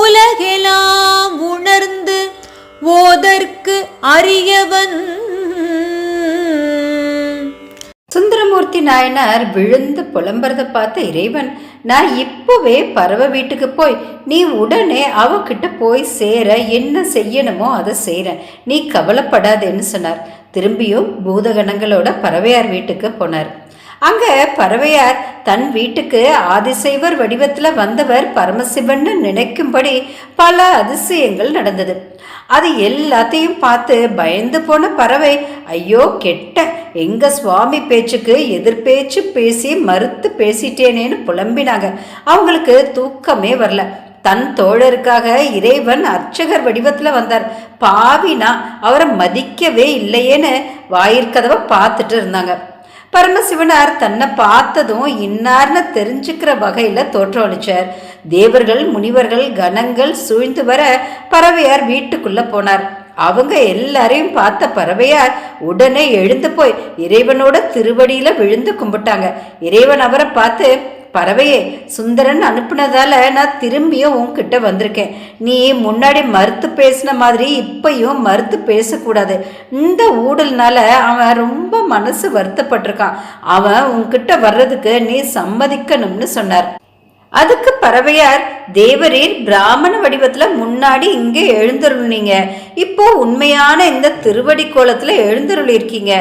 உலகெலாம் உணர்ந்து ஓதற்கு அரியவன். சுந்தரமூர்த்தி நாயனார் விழுந்து புலம்புறத பார்த்த இறைவன் நான் இப்போவே பறவை வீட்டுக்கு போய் நீ உடனே அவகிட்ட போய் சேர என்ன செய்யணுமோ அதை செய்கிறேன் நீ கவலைப்படாதேன்னு சொன்னார். திரும்பியும் பூதகணங்களோட பறவையார் வீட்டுக்கு போனார். அங்கே பறவையார் தன் வீட்டுக்கு ஆதிசைவர் வடிவத்தில் வந்தவர் பரமசிவன்னு நினைக்கும்படி பல அதிசயங்கள் நடந்தது. அது எல்லாத்தையும் பார்த்து பயந்து போன பறவை ஐயோ கெட்ட எங்க சுவாமி பேச்சுக்கு எதிர்பேச்சு பேசி மறுத்து பேசிட்டேனேன்னு புலம்பினாங்க. அவங்களுக்கு தூக்கமே வரல. தன் தோழருக்காக இறைவன் அர்ச்சகர் வடிவத்தில் வந்தார். பாவினா அவரை மதிக்கவே இல்லையேன்னு வாயிற்கதவை பார்த்துட்டு இருந்தாங்க. பரமசிவனார் தன்னை பார்த்ததும் இன்னார்னு தெரிஞ்சுக்கிற வகையில் தோற்றமளிச்சார் தேவர்கள் முனிவர்கள் கணங்கள் சூழ்ந்து வர பறவையார் வீட்டுக்குள்ளே போனார். அவங்க எல்லாரையும் பார்த்த பறவையார் உடனே எழுந்து போய் இறைவனோட திருவடியில் விழுந்து கும்பிட்டாங்க. இறைவன் அவரை பார்த்து பறவையே சுந்தரன் அனுப்புனதால நான் திரும்பியும் உன்கிட்ட வந்திருக்கேன். நீ முன்னாடி மறுத்து பேசின மாதிரி இப்பையும் மறுத்து பேசக்கூடாது. இந்த ஊடல்னால அவன் ரொம்ப மனசு வருத்தப்பட்டிருக்கான். அவன் உன்கிட்ட வர்றதுக்கு நீ சம்மதிக்கணும்னு சொன்னார். அதுக்கு பறவையார் தேவரீர் பிராமண வடிவத்துல முன்னாடி இங்கே எழுந்தருளினீங்க. இப்போ உண்மையான இந்த திருவடி கோலத்துல எழுந்தருளி இருக்கீங்க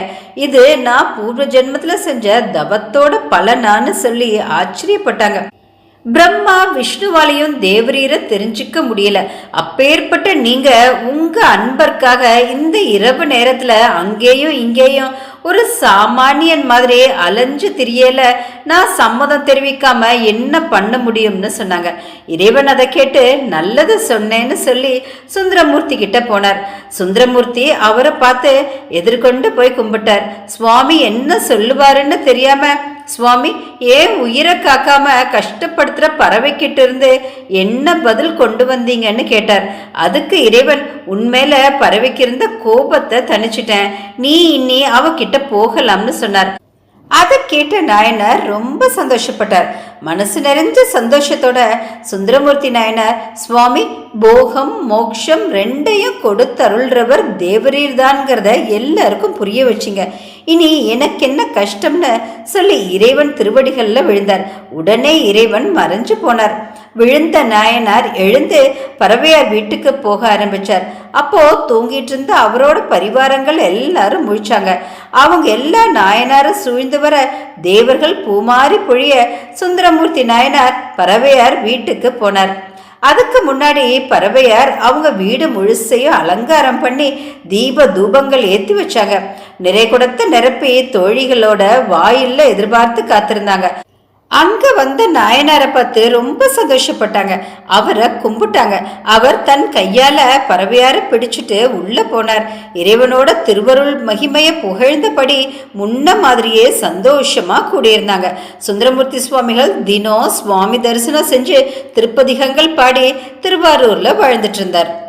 இது நான் பூர்வ ஜென்மத்துல செஞ்ச தவத்தோட பலனான்னு சொல்லி ஆச்சரியப்பட்டாங்க. பிரம்மா விஷ்ணுவாலையும் தேவரீரை தெரிஞ்சுக்க முடியல. அப்பேற்பட்ட நீங்க உங்க அன்பர்க்காக இந்த இரவு நேரத்துல அங்கேயும் இங்கேயும் ஒரு சாமானியன் மாதிரி அலைஞ்சு தெரியல. நான் சம்மதம் தெரிவிக்காம என்ன பண்ண முடியும்னு சொன்னாங்க. இறைவன் அதை கேட்டு நல்லது சொன்னேன்னு சொல்லி சுந்தரமூர்த்தி கிட்ட போனார். சுந்தரமூர்த்தி அவரை பார்த்து எதிர்கொண்டு போய் கும்பிட்டார். சுவாமி என்ன சொல்லுவாருன்னு தெரியாம சுவாமி ஏன் உயிரை காக்காம கஷ்டப்படுத்துற பறவைக்கிட்ட இருந்து என்ன பதில் கொண்டு வந்தீங்கன்னு கேட்டார். அதுக்கு இறைவன் உண்மையில பறவைக்கு இருந்த கோபத்தை தணிச்சிட்டேன். நீ இனி அவகிட்ட போகலாம்னு சொன்னார். அதை கேட்ட நாயனார் ரொம்ப சந்தோஷப்பட்டார். மனசு நிறைஞ்ச சந்தோஷத்தோட சுந்தரமூர்த்தி நாயனார் சுவாமி போகம் மோக்ஷம் ரெண்டையும் கொடுத்தருள்றவர் தேவரீர் தான்ங்கிறத எல்லாருக்கும் புரிய வச்சிங்க. இனி எனக்கு என்ன கஷ்டம்னு சொல்லி இறைவன் திருவடிகளில் விழுந்தார். உடனே இறைவன் மறைஞ்சு போனார். விழுந்த நாயனார் எழுந்து பறவையார் வீட்டுக்கு போக ஆரம்பிச்சார். அப்போ தூங்கிட்டு இருந்த அவரோட பரிவாரங்கள் எல்லாரும் முழிச்சாங்க. அவங்க எல்லா நாயனாரும் சூழ்ந்து வர தேவர்கள் பூமாரி பொழிய சுந்தரமூர்த்தி நாயனார் பறவையார் வீட்டுக்கு போனார். அதுக்கு முன்னாடி பறவையார் அவங்க வீடு முழுசையும் அலங்காரம் பண்ணி தீப தூபங்கள் ஏற்றி வச்சாங்க. நிறை கொடுத்த நிரப்பி தோழிகளோட வாயில்ல எதிர்பார்த்து காத்திருந்தாங்க. அங்க வந்த நாயனாரை பார்த்து ரொம்ப சந்தோஷப்பட்டாங்க. அவரை கும்பிட்டாங்க. அவர் தன் கையால பறவையார பிடிச்சிட்டு உள்ள போனார். இறைவனோட திருவருள் மகிமையை புகழ்ந்தபடி முன்ன மாதிரியே சந்தோஷமா கூடியிருந்தாங்க. சுந்தரமூர்த்தி சுவாமிகள் தினம் சுவாமி தரிசனம் செஞ்சு திருப்பதிகங்கள் பாடி திருவாரூர்ல வாழ்ந்துட்டு இருந்தார்.